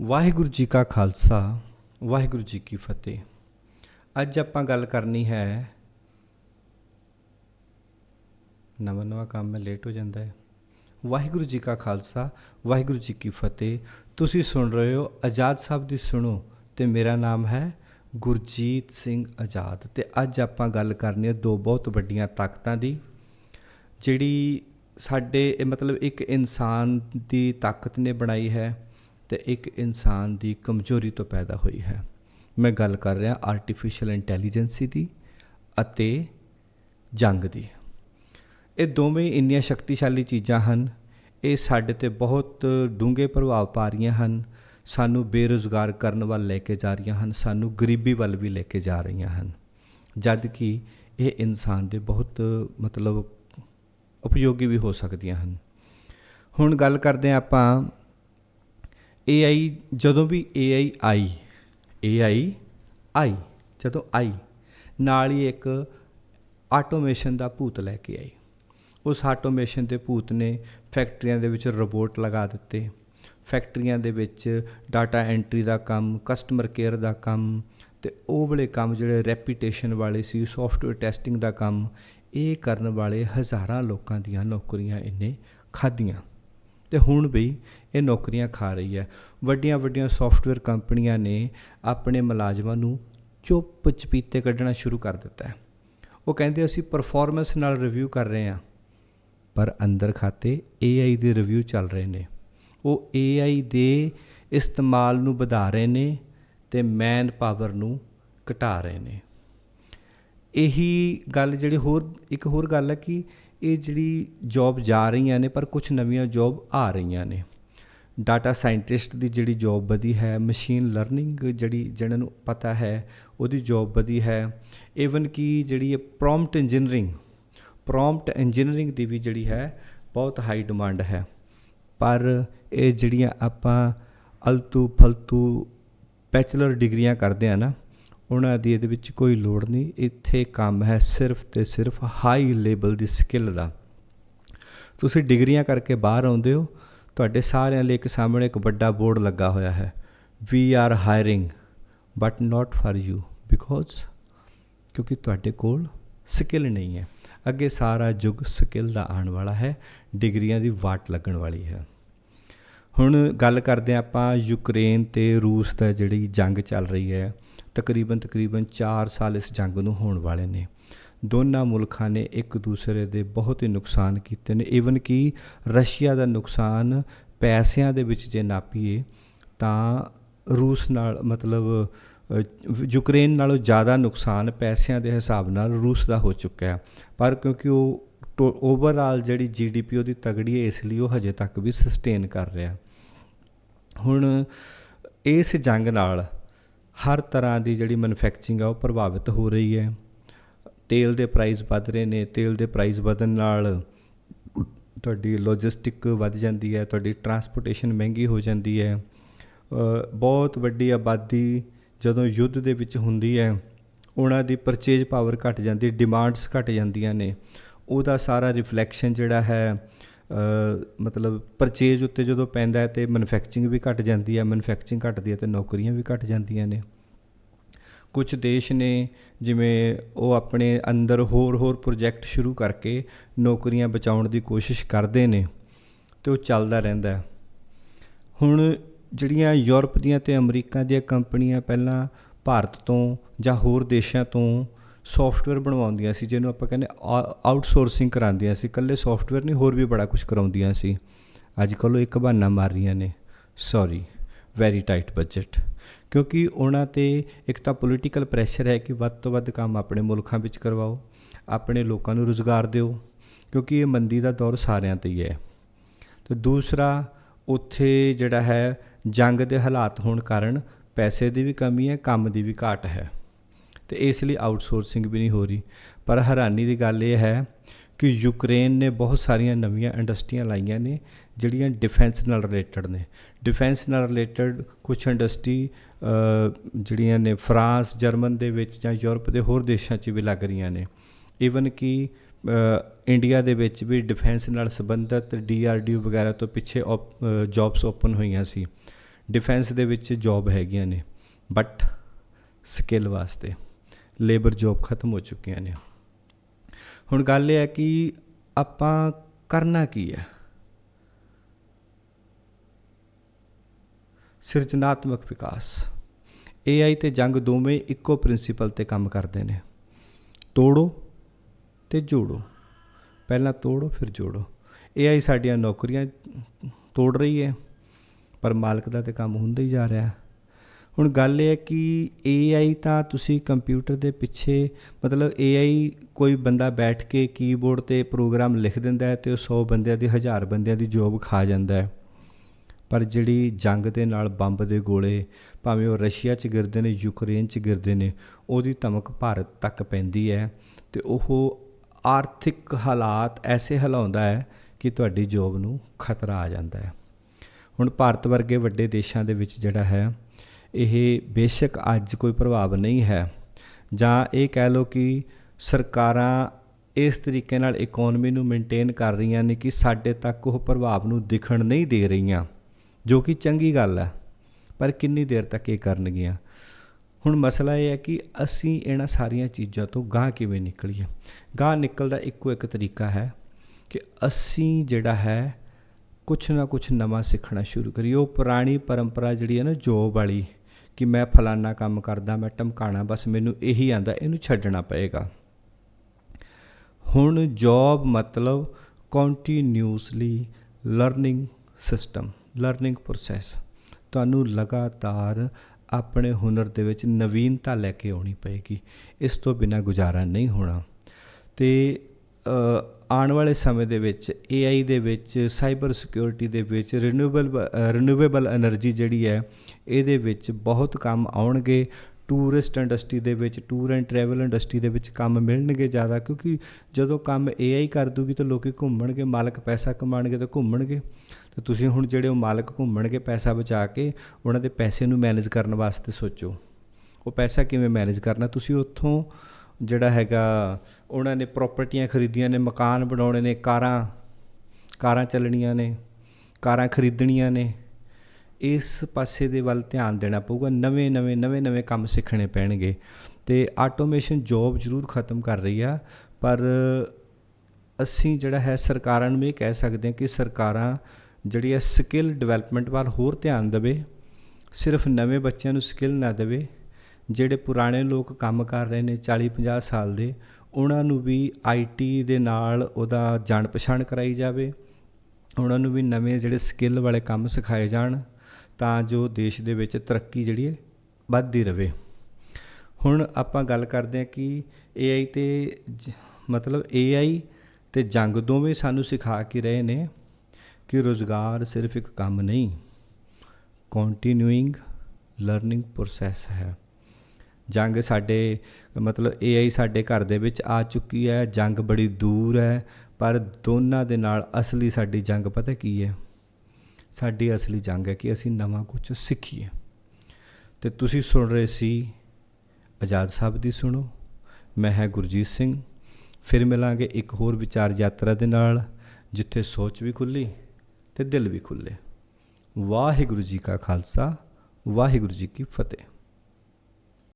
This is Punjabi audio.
ਵਾਹਿਗੁਰੂ ਜੀ ਕਾ ਖਾਲਸਾ, ਵਾਹਿਗੁਰੂ ਜੀ ਕੀ ਫਤਿਹ। ਅੱਜ ਆਪਾਂ ਗੱਲ ਕਰਨੀ ਹੈ, ਨਵਾਂ ਨਵਾਂ ਕੰਮ ਮੈਂ ਲੇਟ ਹੋ ਜਾਂਦਾ ਹੈ। ਵਾਹਿਗੁਰੂ ਜੀ ਕਾ ਖਾਲਸਾ, ਵਾਹਿਗੁਰੂ ਜੀ ਕੀ ਫਤਿਹ। ਤੁਸੀਂ ਸੁਣ ਰਹੇ ਹੋ ਆਜ਼ਾਦ ਸਾਹਿਬ ਦੀ ਸੁਣੋ ਤੇ ਮੇਰਾ ਨਾਮ ਹੈ ਗੁਰਜੀਤ ਸਿੰਘ ਆਜ਼ਾਦ ਤੇ ਅੱਜ ਆਪਾਂ ਗੱਲ ਕਰਨੀ ਹੈ ਦੋ ਬਹੁਤ ਵੱਡੀਆਂ ਤਾਕਤਾਂ ਦੀ, ਜਿਹੜੀ ਸਾਡੇ ਇਹ ਮਤਲਬ ਇੱਕ ਇਨਸਾਨ ਦੀ ਤਾਕਤ ਨੇ ਬਣਾਈ ਹੈ। ਤੇ ਇੱਕ ਇਨਸਾਨ ਦੀ ਕਮਜ਼ੋਰੀ ਤੋਂ ਪੈਦਾ ਹੋਈ ਹੈ। ਮੈਂ ਗੱਲ ਕਰ ਰਿਹਾ ਆਰਟੀਫੀਸ਼ੀਅਲ ਇੰਟੈਲੀਜੈਂਸੀ ਦੀ ਅਤੇ ਜੰਗ ਦੀ। ਇਹ ਦੋਵੇਂ ਇੰਨੀਆਂ ਸ਼ਕਤੀਸ਼ਾਲੀ ਚੀਜ਼ਾਂ ਹਨ। ਇਹ ਸਾਡੇ ਤੇ ਬਹੁਤ ਡੂੰਘੇ ਪ੍ਰਭਾਵ ਪਾ ਰਹੀਆਂ ਹਨ। ਸਾਨੂੰ ਬੇਰੁਜ਼ਗਾਰ ਕਰਨ ਵੱਲ ਲੈ ਕੇ ਜਾ ਰਹੀਆਂ ਹਨ। ਸਾਨੂੰ ਗਰੀਬੀ ਵੱਲ ਵੀ ਲੈ ਕੇ ਜਾ ਰਹੀਆਂ ਹਨ। ਜਦ ਕਿ ਇਹ ਇਨਸਾਨ ਦੇ ਬਹੁਤ, ਮਤਲਬ, ਉਪਯੋਗੀ ਵੀ ਹੋ ਸਕਦੀਆਂ ਹਨ। ਹੁਣ ਗੱਲ ਕਰਦੇ ਹਾਂ ਆਪਾਂ AI ਜਦੋਂ ਵੀ AI ਆਈ AI ਆਈ, ਜਦੋਂ ਆਈ, ਨਾਲ ਹੀ ਇੱਕ ਆਟੋਮੇਸ਼ਨ ਦਾ ਭੂਤ ਲੈ ਕੇ ਆਈ। ਉਸ ਆਟੋਮੇਸ਼ਨ ਦੇ ਭੂਤ ਨੇ ਫੈਕਟਰੀਆਂ ਦੇ ਵਿੱਚ ਰੋਬੋਟ ਲਗਾ ਦਿੱਤੇ। ਫੈਕਟਰੀਆਂ ਦੇ ਵਿੱਚ ਡਾਟਾ ਐਂਟਰੀ ਦਾ ਕੰਮ, ਕਸਟਮਰ ਕੇਅਰ ਦਾ ਕੰਮ ਤੇ ਉਹ ਵਾਲੇ ਕੰਮ ਜਿਹੜੇ ਰੈਪੀਟੇਸ਼ਨ ਵਾਲੇ ਸੀ, ਸੌਫਟਵੇਅਰ ਟੈਸਟਿੰਗ ਦਾ ਕੰਮ, ਇਹ ਕਰਨ ਵਾਲੇ ਹਜ਼ਾਰਾਂ ਲੋਕਾਂ ਦੀਆਂ ਨੌਕਰੀਆਂ ਇਹਨੇ ਖਾਧੀਆਂ। ਤੇ ਹੁਣ ਵੀ ਇਹ ਨੌਕਰੀਆਂ ਖਾ ਰਹੀ ਹੈ। ਵੱਡੀਆਂ ਵੱਡੀਆਂ ਸੌਫਟਵੇਅਰ ਕੰਪਨੀਆਂ ਨੇ ਆਪਣੇ ਮੁਲਾਜ਼ਮਾਂ ਨੂੰ ਚੁੱਪ ਚਪੀਤੇ ਕੱਢਣਾ ਸ਼ੁਰੂ ਕਰ ਦਿੱਤਾ ਹੈ। ਉਹ ਕਹਿੰਦੇ, ਅਸੀਂ ਪਰਫਾਰਮੈਂਸ ਨਾਲ ਰਿਵਿਊ ਕਰ ਰਹੇ ਹਾਂ, ਪਰ ਅੰਦਰ ਖਾਤੇ AI ਦੇ ਰਿਵਿਊ ਚੱਲ ਰਹੇ ਨੇ। ਉਹ AI ਦੇ ਇਸਤੇਮਾਲ ਨੂੰ ਵਧਾ ਰਹੇ ਨੇ ਤੇ ਮੈਨ ਪਾਵਰ ਨੂੰ ਘਟਾ ਰਹੇ ਨੇ। ਇਹੀ ਗੱਲ ਜਿਹੜੀ ਹੋਰ, ਇੱਕ ਹੋਰ ਗੱਲ ਹੈ ਕਿ ਇਹ ਜਿਹੜੀ ਜੌਬ ਜਾ ਰਹੀਆਂ ਨੇ, ਪਰ ਕੁਝ ਨਵੀਆਂ ਜੌਬ ਆ ਰਹੀਆਂ ਨੇ। ਡਾਟਾ ਸਾਇੰਟਿਸਟ ਦੀ ਜਿਹੜੀ ਜੌਬ ਵਧੀ ਹੈ ਮਸ਼ੀਨ ਲਰਨਿੰਗ ਜਿਹੜੀ ਜਿਹਨਾਂ ਨੂੰ ਪਤਾ ਹੈ, ਉਹਦੀ ਜੌਬ ਵਧੀ ਹੈ। ਈਵਨ ਕਿ ਜਿਹੜੀ ਇਹ ਪ੍ਰੋਮਪਟ ਇੰਜੀਨੀਅਰਿੰਗ ਪ੍ਰੋਮਪਟ ਇੰਜੀਨੀਅਰਿੰਗ ਦੀ ਵੀ ਜਿਹੜੀ ਹੈ, ਬਹੁਤ ਹਾਈ ਡਿਮਾਂਡ ਹੈ। ਪਰ ਇਹ ਜਿਹੜੀਆਂ ਆਪਾਂ ਅਲਤੂ ਫਲਤੂ ਬੈਚਲਰ ਡਿਗਰੀਆਂ ਕਰਦੇ ਆ ਨਾ ਉਹਨਾਂ ਦੀ ਇਹਦੇ ਵਿੱਚ ਕੋਈ ਲੋੜ ਨਹੀਂ। ਇੱਥੇ ਕੰਮ ਹੈ ਸਿਰਫ ਤੇ ਸਿਰਫ ਹਾਈ ਲੈਵਲ ਦੀ ਸਕਿੱਲ ਦਾ। ਤੁਸੀਂ ਡਿਗਰੀਆਂ ਕਰਕੇ ਬਾਹਰ ਆਉਂਦੇ ਹੋ, ਤੁਹਾਡੇ ਸਾਰਿਆਂ ਲਈ ਇੱਕ ਸਾਹਮਣੇ ਇੱਕ ਵੱਡਾ ਬੋਰਡ ਲੱਗਾ ਹੋਇਆ ਹੈ। We are hiring but not for you because ਕਿਉਂਕਿ ਤੁਹਾਡੇ ਕੋਲ ਸਕਿੱਲ ਨਹੀਂ ਹੈ। ਅੱਗੇ ਸਾਰਾ ਯੁੱਗ ਸਕਿੱਲ ਦਾ ਆਉਣ ਵਾਲਾ ਹੈ, ਡਿਗਰੀਆਂ ਦੀ ਵਾਟ ਲੱਗਣ ਵਾਲੀ ਹੈ। ਹੁਣ ਗੱਲ ਕਰਦੇ ਹਾਂ ਆਪਾਂ ਯੂਕਰੇਨ ਤੇ ਰੂਸ ਦਾ ਜਿਹੜੀ ਜੰਗ ਚੱਲ ਰਹੀ ਹੈ। ਤਕਰੀਬਨ ਤਕਰੀਬਨ 4 ਸਾਲ ਇਸ ਜੰਗ ਨੂੰ ਹੋਣ ਵਾਲੇ ਨੇ। ਦੋਨਾਂ ਮੁਲਕਾਂ ਨੇ ਇੱਕ ਦੂਸਰੇ ਦੇ ਬਹੁਤ ਹੀ ਨੁਕਸਾਨ ਕੀਤੇ ਨੇ। ਈਵਨ ਕਿ ਰਸ਼ੀਆ ਦਾ ਨੁਕਸਾਨ ਪੈਸਿਆਂ ਦੇ ਵਿੱਚ ਜੇ ਨਾਪੀਏ, ਤਾਂ ਰੂਸ ਨਾਲ ਮਤਲਬ ਯੂਕਰੇਨ ਨਾਲੋਂ ਜ਼ਿਆਦਾ ਨੁਕਸਾਨ ਪੈਸਿਆਂ ਦੇ ਹਿਸਾਬ ਨਾਲ ਰੂਸ ਦਾ ਹੋ ਚੁੱਕਾ ਹੈ। ਪਰ ਕਿਉਂਕਿ ਉਹ ਓਵਰਆਲ ਜਿਹੜੀ ਜੀਡੀਪੀ ਉਹਦੀ ਤਗੜੀ ਹੈ, ਇਸ ਲਈ ਉਹ ਹਜੇ ਤੱਕ ਵੀ ਸਸਟੇਨ ਕਰ ਰਿਹਾ ਹੁਣ ਇਸ ਜੰਗ ਨਾਲ ਹਰ ਤਰ੍ਹਾਂ ਦੀ ਜਿਹੜੀ ਮੈਨੂਫੈਕਚਰਿੰਗ ਆ ਉਹ ਪ੍ਰਭਾਵਿਤ ਹੋ ਰਹੀ ਹੈ। ਤੇਲ ਦੇ ਪ੍ਰਾਈਸ ਵੱਧ ਰਹੇ ਨੇ। ਤੇਲ ਦੇ ਪ੍ਰਾਈਸ ਵਧਣ ਨਾਲ ਤੁਹਾਡੀ ਲੌਜਿਸਟਿਕ ਵੱਧ ਜਾਂਦੀ ਹੈ, ਤੁਹਾਡੀ ਟਰਾਂਸਪੋਰਟੇਸ਼ਨ ਮਹਿੰਗੀ ਹੋ ਜਾਂਦੀ ਹੈ। ਬਹੁਤ ਵੱਡੀ ਆਬਾਦੀ ਜਦੋਂ ਯੁੱਧ ਦੇ ਵਿੱਚ ਹੁੰਦੀ ਹੈ, ਉਹਨਾਂ ਦੀ ਪਰਚੇਜ ਪਾਵਰ ਘਟ ਜਾਂਦੀ ਡਿਮਾਂਡਸ ਘਟ ਜਾਂਦੀਆਂ ਨੇ। ਉਹਦਾ ਸਾਰਾ ਰਿਫਲੈਕਸ਼ਨ ਜਿਹੜਾ ਹੈ ਮਤਲਬ ਪਰਚੇਜ ਉੱਤੇ ਜਦੋਂ ਪੈਂਦਾ ਹੈ ਤੇ ਮੈਨੂਫੈਕਚਰਿੰਗ ਵੀ ਘਟ ਜਾਂਦੀ ਹੈ ਮੈਨੂਫੈਕਚਰਿੰਗ ਘਟਦੀ ਹੈ ਤੇ ਨੌਕਰੀਆਂ ਵੀ ਘਟ ਜਾਂਦੀਆਂ ਨੇ। ਕੁਝ ਦੇਸ਼ ਨੇ ਜਿਵੇਂ ਉਹ ਆਪਣੇ ਅੰਦਰ ਹੋਰ ਹੋਰ ਪ੍ਰੋਜੈਕਟ ਸ਼ੁਰੂ ਕਰਕੇ ਨੌਕਰੀਆਂ ਬਚਾਉਣ ਦੀ ਕੋਸ਼ਿਸ਼ ਕਰਦੇ ਨੇ ਤੇ ਉਹ ਚੱਲਦਾ ਰਹਿੰਦਾ ਹੁਣ ਜਿਹੜੀਆਂ ਯੂਰਪ ਦੀਆਂ ਤੇ ਅਮਰੀਕਾ ਦੀਆਂ ਕੰਪਨੀਆਂ ਪਹਿਲਾਂ ਭਾਰਤ ਤੋਂ ਜਾਂ ਹੋਰ ਦੇਸ਼ਾਂ ਤੋਂ ਸੌਫਟਵੇਅਰ ਬਣਵਾਉਂਦੀਆਂ ਸੀ, ਜਿਹਨੂੰ ਆਪਾਂ ਕਹਿੰਦੇ ਆਊਟਸੋਰਸਿੰਗ ਕਰਾਉਂਦੀਆਂ ਸੀ। ਇਕੱਲੇ ਸੌਫਟਵੇਅਰ ਨਹੀਂ, ਹੋਰ ਵੀ ਬੜਾ ਕੁਝ ਕਰਾਉਂਦੀਆਂ ਸੀ। ਅੱਜ ਕੱਲ੍ਹ ਉਹ ਇੱਕ ਬਹਾਨਾ ਮਾਰ ਰਹੀਆਂ ਨੇ। ਸੌਰੀ ਵੈਰੀ ਟਾਈਟ ਬਜਟ ਕਿਉਂਕਿ ਉਹਨਾਂ ਤੇ ਇੱਕ ਤਾਂ ਪੋਲੀਟੀਕਲ ਪ੍ਰੈਸ਼ਰ ਹੈ ਕਿ ਵੱਧ ਤੋਂ ਵੱਧ ਕੰਮ ਆਪਣੇ ਮੁਲਕਾਂ ਵਿੱਚ ਕਰਵਾਓ, ਆਪਣੇ ਲੋਕਾਂ ਨੂੰ ਰੁਜ਼ਗਾਰ ਦਿਓ, ਕਿਉਂਕਿ ਇਹ ਮੰਦੀ ਦਾ ਦੌਰ ਸਾਰਿਆਂ ਤੇ ਹੀ ਹੈ। ਤੇ ਦੂਸਰਾ, ਉੱਥੇ ਜਿਹੜਾ ਹੈ, ਜੰਗ ਦੇ ਹਾਲਾਤ ਹੋਣ ਕਾਰਨ ਪੈਸੇ ਦੀ ਵੀ ਕਮੀ ਹੈ, ਕੰਮ ਦੀ ਵੀ ਘਾਟ ਹੈ। ਤੇ ਇਸ ਲਈ ਆਊਟਸੋਰਸਿੰਗ ਵੀ ਨਹੀਂ ਹੋ ਰਹੀ। ਪਰ ਹੈਰਾਨੀ ਦੀ ਗੱਲ ਇਹ ਹੈ ਕਿ ਯੂਕਰੇਨ ਨੇ ਬਹੁਤ ਸਾਰੀਆਂ ਨਵੀਆਂ ਇੰਡਸਟਰੀਆਂ ਲਾਈਆਂ ਨੇ, ਜਿਹੜੀਆਂ ਡਿਫੈਂਸ ਨਾਲ ਰਿਲੇਟਡ ਨੇ। ਡਿਫੈਂਸ ਨਾਲ ਰਿਲੇਟਡ ਕੁਝ ਇੰਡਸਟਰੀ ਜਿਹੜੀਆਂ ਨੇ ਫਰਾਂਸ, ਜਰਮਨ ਦੇ ਵਿੱਚ ਜਾਂ ਯੂਰਪ ਦੇ ਹੋਰ ਦੇਸ਼ਾਂ 'ਚ ਵੀ ਲੱਗ ਰਹੀਆਂ ਨੇ। ਈਵਨ ਕਿ ਇੰਡੀਆ ਦੇ ਵਿੱਚ ਵੀ ਡਿਫੈਂਸ ਨਾਲ ਸੰਬੰਧਿਤ ਡੀਆਰਡੀਓ ਵਗੈਰਾ ਤੋਂ ਪਿੱਛੇ ਜੌਬਸ ਓਪਨ ਹੋਈਆਂ ਸੀ। ਡਿਫੈਂਸ ਦੇ ਵਿੱਚ ਜੌਬ ਹੈਗੀਆਂ ਨੇ ਬਟ ਸਕਿੱਲ ਵਾਸਤੇ। ਲੇਬਰ ਜੌਬ ਖਤਮ ਹੋ ਚੁੱਕੀਆਂ ਨੇ। ਹੁਣ ਗੱਲ ਇਹ ਹੈ ਕਿ ਆਪਾਂ ਕਰਨਾ ਕੀ ਹੈ? ਸਿਰਜਣਾਤਮਕ ਵਿਕਾਸ। AI ਤੇ ਜੰਗ ਦੋਵੇਂ ਇੱਕੋ ਪ੍ਰਿੰਸੀਪਲ ਤੇ ਕੰਮ ਕਰਦੇ ਨੇ। ਤੋੜੋ ਤੇ ਜੋੜੋ। ਪਹਿਲਾਂ ਤੋੜੋ, ਫਿਰ ਜੋੜੋ। AI ਸਾਡੀਆਂ ਨੌਕਰੀਆਂ ਤੋੜ ਰਹੀ ਹੈ, ਪਰ ਮਾਲਕ ਦਾ ਤੇ ਕੰਮ ਹੁੰਦਾ ਹੀ ਜਾ ਰਿਹਾ। ਹੁਣ ਗੱਲ ਇਹ ਹੈ ਕਿ AI ਤਾਂ ਤੁਸੀਂ ਕੰਪਿਊਟਰ ਦੇ ਪਿੱਛੇ, ਮਤਲਬ AI ਕੋਈ ਬੰਦਾ ਬੈਠ ਕੇ ਕੀਬੋਰਡ ਤੇ ਪ੍ਰੋਗਰਾਮ ਲਿਖ ਦਿੰਦਾ ਹੈ ਤੇ ਉਹ 100 ਬੰਦਿਆਂ ਦੀ 1000 ਬੰਦਿਆਂ ਦੀ ਜੋਬ ਖਾ ਜਾਂਦਾ ਹੈ। ਪਰ ਜਿਹੜੀ ਜੰਗ ਦੇ ਨਾਲ ਬੰਬ ਦੇ ਗੋਲੇ, ਭਾਵੇਂ ਉਹ ਰਸ਼ੀਆ 'ਚ ਗਿਰਦੇ ਨੇ, ਯੂਕਰੇਨ 'ਚ ਗਿਰਦੇ ਨੇ, ਉਹਦੀ ਧਮਕ ਭਾਰਤ ਤੱਕ ਪੈਂਦੀ ਹੈ ਤੇ ਉਹ ਆਰਥਿਕ ਹਾਲਾਤ ਐਸੇ ਹਿਲਾਉਂਦਾ ਹੈ ਕਿ ਤੁਹਾਡੀ ਜੋਬ ਨੂੰ ਖਤਰਾ ਆ ਜਾਂਦਾ ਹੈ। ਹੁਣ ਭਾਰਤ ਵਰਗੇ ਵੱਡੇ ਦੇਸ਼ਾਂ ਦੇ ਵਿੱਚ ਜਿਹੜਾ ਹੈ ਇਹ ਬੇਸ਼ੱਕ ਅੱਜ ਕੋਈ ਪ੍ਰਭਾਵ ਨਹੀਂ ਹੈ। ਜਾਂ ਇਹ ਕਹਿ ਲਓ ਕਿ ਸਰਕਾਰਾਂ ਇਸ ਤਰੀਕੇ ਨਾਲ ਇਕਨੋਮੀ ਨੂੰ ਮੇਨਟੇਨ ਕਰ ਰਹੀਆਂ ਨੇ ਕਿ ਸਾਡੇ ਤੱਕ ਉਹ ਪ੍ਰਭਾਵ ਨੂੰ ਦਿਖਣ ਨਹੀਂ ਦੇ ਰਹੀਆਂ, ਜੋ ਕਿ ਚੰਗੀ ਗੱਲ ਹੈ। ਪਰ ਕਿੰਨੀ ਦੇਰ ਤੱਕ ਇਹ ਕਰਨਗੀਆਂ? ਹੁਣ ਮਸਲਾ ਇਹ ਹੈ ਕਿ ਅਸੀਂ ਇਹਨਾਂ ਸਾਰੀਆਂ ਚੀਜ਼ਾਂ ਤੋਂ ਗਾਂਹ ਕਿਵੇਂ ਨਿਕਲੀਏ? ਗਾਂਹ ਨਿਕਲਦਾ ਇੱਕੋ ਇੱਕ ਤਰੀਕਾ ਹੈ ਕਿ ਅਸੀਂ ਜਿਹੜਾ ਹੈ ਕੁਛ ਨਾ ਕੁਛ ਨਵਾਂ ਸਿੱਖਣਾ ਸ਼ੁਰੂ ਕਰੀਏ। ਉਹ ਪੁਰਾਣੀ ਪਰੰਪਰਾ ਜਿਹੜੀ ਹੈ ਨਾ, ਜੋਬ ਵਾਲੀ ਕਿ ਮੈਂ ਫਲਾਨਾ ਕੰਮ ਕਰਦਾ, ਮੈਂ ਟਮਕਾਣਾ, ਬਸ ਮੈਨੂੰ ਇਹੀ ਆਂਦਾ, ਇਹਨੂੰ ਛੱਡਣਾ ਪਏਗਾ। ਹੁਣ ਜੌਬ ਮਤਲਬ continuously learning system learning process ਤੁਹਾਨੂੰ ਲਗਾਤਾਰ ਆਪਣੇ ਹੁਨਰ ਦੇ ਵਿੱਚ ਨਵੀਨਤਾ ਲੈ ਕੇ ਆਉਣੀ ਪਏਗੀ। ਇਸ ਤੋਂ ਬਿਨਾ ਗੁਜ਼ਾਰਾ ਨਹੀਂ ਹੋਣਾ। ਤੇ ਆਉਣ ਵਾਲੇ ਸਮੇਂ ਦੇ ਵਿੱਚ AI ਦੇ ਵਿੱਚ ਸਾਈਬਰ ਸਿਕਿਉਰਿਟੀ ਦੇ ਵਿੱਚ ਰੀਨਿਊਏਬਲ ਰੀਨਿਊਏਬਲ એનર્ਜੀ ਜਿਹੜੀ ਹੈ, ਇਹਦੇ ਵਿੱਚ ਬਹੁਤ ਕੰਮ ਆਉਣਗੇ। ਟੂਰਿਸਟ ਇੰਡਸਟਰੀ ਦੇ ਵਿੱਚ ਟੂਰ ਐਂਡ ਟਰੈਵਲ ਇੰਡਸਟਰੀ ਦੇ ਵਿੱਚ ਕੰਮ ਮਿਲਣਗੇ ਜ਼ਿਆਦਾ, ਕਿਉਂਕਿ ਜਦੋਂ ਕੰਮ AI ਕਰ ਦੂਗੀ ਤਾਂ ਲੋਕੀ ਘੁੰਮਣਗੇ, ਮਾਲਕ ਪੈਸਾ ਕਮਾਣਗੇ ਤਾਂ ਘੁੰਮਣਗੇ। ਤਾਂ ਤੁਸੀਂ ਹੁਣ ਜਿਹੜੇ ਉਹ ਮਾਲਕ ਘੁੰਮਣਗੇ ਪੈਸਾ ਬਚਾ ਕੇ, ਉਹਨਾਂ ਦੇ ਪੈਸੇ ਨੂੰ ਮੈਨੇਜ ਕਰਨ ਵਾਸਤੇ ਸੋਚੋ। ਉਹ ਪੈਸਾ ਕਿਵੇਂ ਮੈਨੇਜ ਕਰਨਾ? ਤੁਸੀਂ ਉੱਥੋਂ ਜਿਹੜਾ ਹੈਗਾ, ਉਹਨਾਂ ਨੇ ਪ੍ਰਾਪਰਟੀਆਂ ਖਰੀਦੀਆਂ ਨੇ, ਮਕਾਨ ਬਣਾਉਣੇ ਨੇ, ਕਾਰਾਂ ਕਾਰਾਂ ਚੱਲਣੀਆਂ ਨੇ, ਕਾਰਾਂ ਖਰੀਦਣੀਆਂ ਨੇ, ਇਸ ਪਾਸੇ ਦੇ ਵੱਲ ਧਿਆਨ ਦੇਣਾ ਪਊਗਾ, ਨਵੇਂ ਨਵੇਂ ਨਵੇਂ ਨਵੇਂ ਕੰਮ ਸਿੱਖਣੇ ਪੈਣਗੇ। ਤੇ ਆਟੋਮੇਸ਼ਨ ਜੌਬ ਜ਼ਰੂਰ ਖਤਮ ਕਰ ਰਹੀ ਆ, ਪਰ ਅਸੀਂ ਜਿਹੜਾ ਹੈ ਸਰਕਾਰਾਂ ਨੂੰ ਇਹ ਕਹਿ ਸਕਦੇ ਹਾਂ ਕਿ ਸਰਕਾਰਾਂ ਜਿਹੜੀ ਹੈ ਸਕਿੱਲ ਡਿਵੈਲਪਮੈਂਟ ਵੱਲ ਹੋਰ ਧਿਆਨ ਦੇਵੇ, ਸਿਰਫ ਨਵੇਂ ਬੱਚਿਆਂ ਨੂੰ ਸਕਿੱਲ ਨਾ ਦੇਵੇ ਜਿਹੜੇ ਪੁਰਾਣੇ ਲੋਕ ਕੰਮ ਕਰ ਰਹੇ ਨੇ 40 50 ਸਾਲ ਦੇ, ਉਹਨਾਂ ਨੂੰ ਵੀ ਆਈਟੀ ਦੇ ਨਾਲ ਉਹਦਾ ਜਾਣ ਪਛਾਣ ਕਰਾਈ ਜਾਵੇ, ਉਹਨਾਂ ਨੂੰ ਵੀ ਨਵੇਂ ਜਿਹੜੇ ਸਕਿੱਲ ਵਾਲੇ ਕੰਮ ਸਿਖਾਏ ਜਾਣ, ਤਾਂ ਜੋ ਦੇਸ਼ ਦੇ ਵਿੱਚ ਤਰੱਕੀ ਜਿਹੜੀ ਹੈ ਵੱਧਦੀ ਰਹੇ ਹੁਣ ਆਪਾਂ ਗੱਲ ਕਰਦੇ ਹਾਂ ਕਿ AI ਤੇ ਜ- ਮਤਲਬ AI ਤੇ ਜੰਗ ਦੋਵੇਂ ਸਾਨੂੰ ਸਿਖਾ ਕੇ ਰਹੇ ਨੇ ਕਿ ਰੋਜ਼ਗਾਰ ਸਿਰਫ ਇੱਕ ਕੰਮ ਨਹੀਂ ਕੰਟੀਨਿਊਇੰਗ ਲਰਨਿੰਗ ਪ੍ਰੋਸੈਸ ਹੈ। ਜੰਗ ਸਾਡੇ, ਮਤਲਬ AI ਸਾਡੇ ਘਰ ਦੇ ਵਿੱਚ ਆ ਚੁੱਕੀ ਹੈ, ਜੰਗ ਬੜੀ ਦੂਰ ਹੈ, ਪਰ ਦੋਨਾਂ ਦੇ ਨਾਲ ਅਸਲੀ ਸਾਡੀ ਜੰਗ ਪਤਾ ਕੀ ਹੈ? ਸਾਡੀ ਅਸਲੀ ਜੰਗ ਹੈ ਕਿ ਅਸੀਂ ਨਵਾਂ ਕੁਝ ਸਿੱਖੀਏ। ਤੇ ਤੁਸੀਂ ਸੁਣ ਰਹੇ ਸੀ ਆਜ਼ਾਦ ਸਾਹਿਬ ਦੀ ਸੁਣੋ, ਮੈਂ ਹਾਂ ਗੁਰਜੀਤ ਸਿੰਘ। ਫਿਰ ਮਿਲਾਂਗੇ ਇੱਕ ਹੋਰ ਵਿਚਾਰ ਯਾਤਰਾ ਦੇ ਨਾਲ, ਜਿੱਥੇ ਸੋਚ ਵੀ ਖੁੱਲੀ ਤੇ ਦਿਲ ਵੀ ਖੁੱਲੇ। ਵਾਹਿਗੁਰੂ ਜੀ ਕਾ ਖਾਲਸਾ, ਵਾਹਿਗੁਰੂ ਜੀ ਕੀ ਫਤਿਹ।